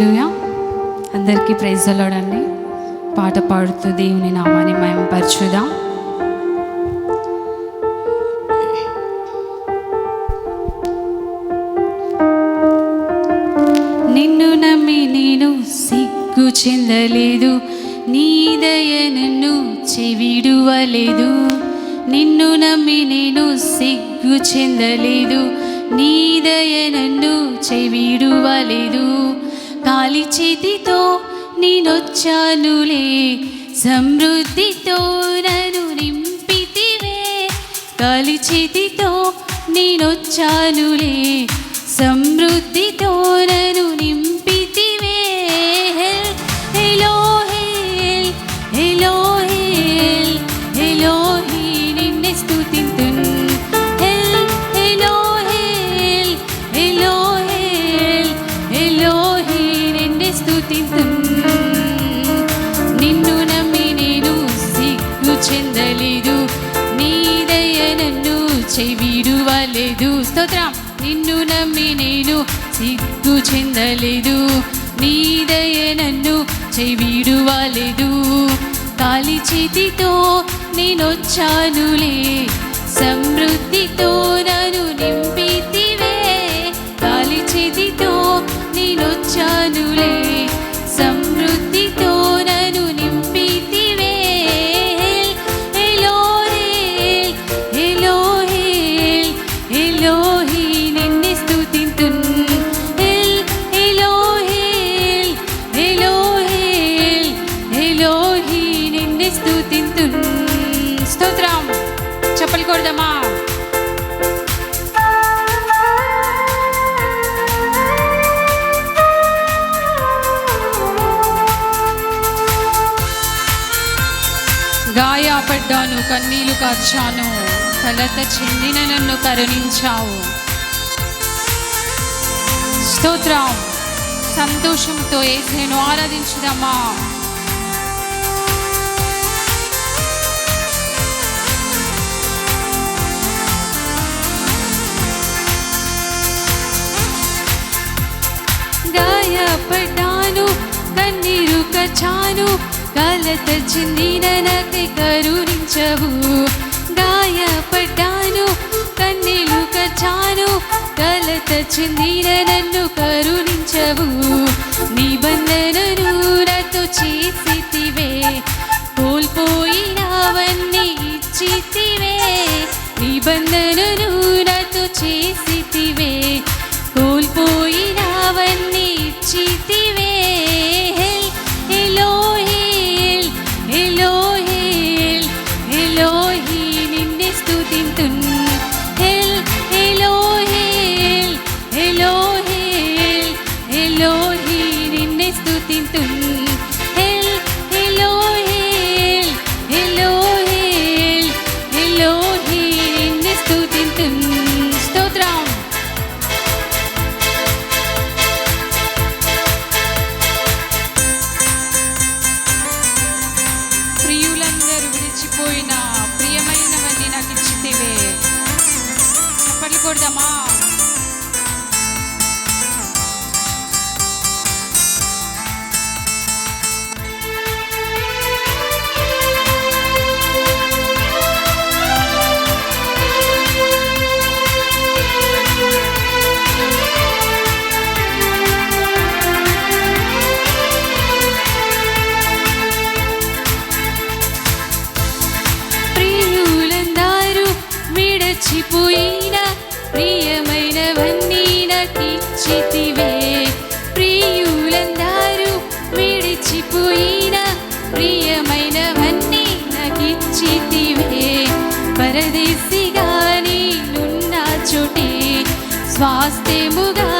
హల్లెలూయా అందరికీ ప్రైజ్ అల్లాడండి పాట పాడుతూ దేవుని నామాన్ని మేము పరచుదాం నిన్ను నమ్మి నేను సిగ్గు చెందలేదు నీ దయ నన్ను చెవిడువలేదు. నిన్ను నమ్మి నేను సిగ్గు చెందలేదు నీ దయ నన్ను చెవిడువలేదు. గాలి చేతితో నేనొచ్చానులే. సమృద్ధితో నన్ను నింపితివే. గాలి చేతితో నేనొచ్చానులే. సమృద్ధితో నన్ను నిన్నే నిన్ను నమ్మి నేను సిగ్గు చెందలేదు. నీ దయ నన్ను చెవిడువలేదు. స్తోత్రం. నిన్ను నమ్మి నేను సిగ్గు చెందలేదు. నీ దయ నన్ను చెవిడువలేదు. కాలి చేతితో నేనొచ్చానులే. సమృద్ధితో నన్ను నిన్నే స్తుతింతున్ స్తోత్రం. చెప్పలు కొడదామా? గాయపడ్డాను కన్నీళ్ళు కార్చాను. కలత చెందిన నన్ను కరుణించావు. స్తోత్రం. సంతోషంతో ఏసేను ఆరాధించుదామా? కన్నీరు కచాను కలత చెందిన నాకై కరుణించవు. గాయపడ్డాను కన్నీలు కచాను కలత చెందిన నన్ను కరుణించవు. నిబంధనను నాతో చేసితివే కోల్పోయినవన్నీ ఇచ్చితివే. నిబంధనను నాతో చేసితివే tum విడచిపోయిన ప్రియమైనవన్నీ నాకిచ్చితివే ప్రియులందరూ విడిచిపోయిన ప్రియమైనవన్నీ నాకిచ్చితివే పరదేశిగా నేనున్న చోటే. స్వాస్థ్యముగా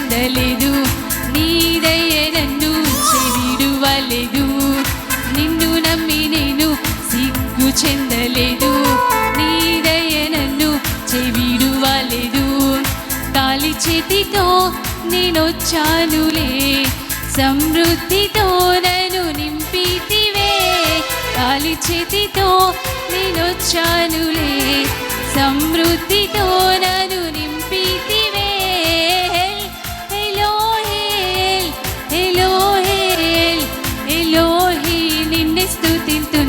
పొందలేదు నీ దయ నన్ను చెవిడువలేదు. నిన్ను నమ్మి నేను సిగ్గు చెందలేదు. నీ దయ నన్ను చెవిడువలేదు. కాలి చేతితో నేనొచ్చానులే. సమృద్ధితో నన్ను నింపితివే. కాలి చేతితో నేనొచ్చానులే. సమృద్ధితో నన్ను నిన్ను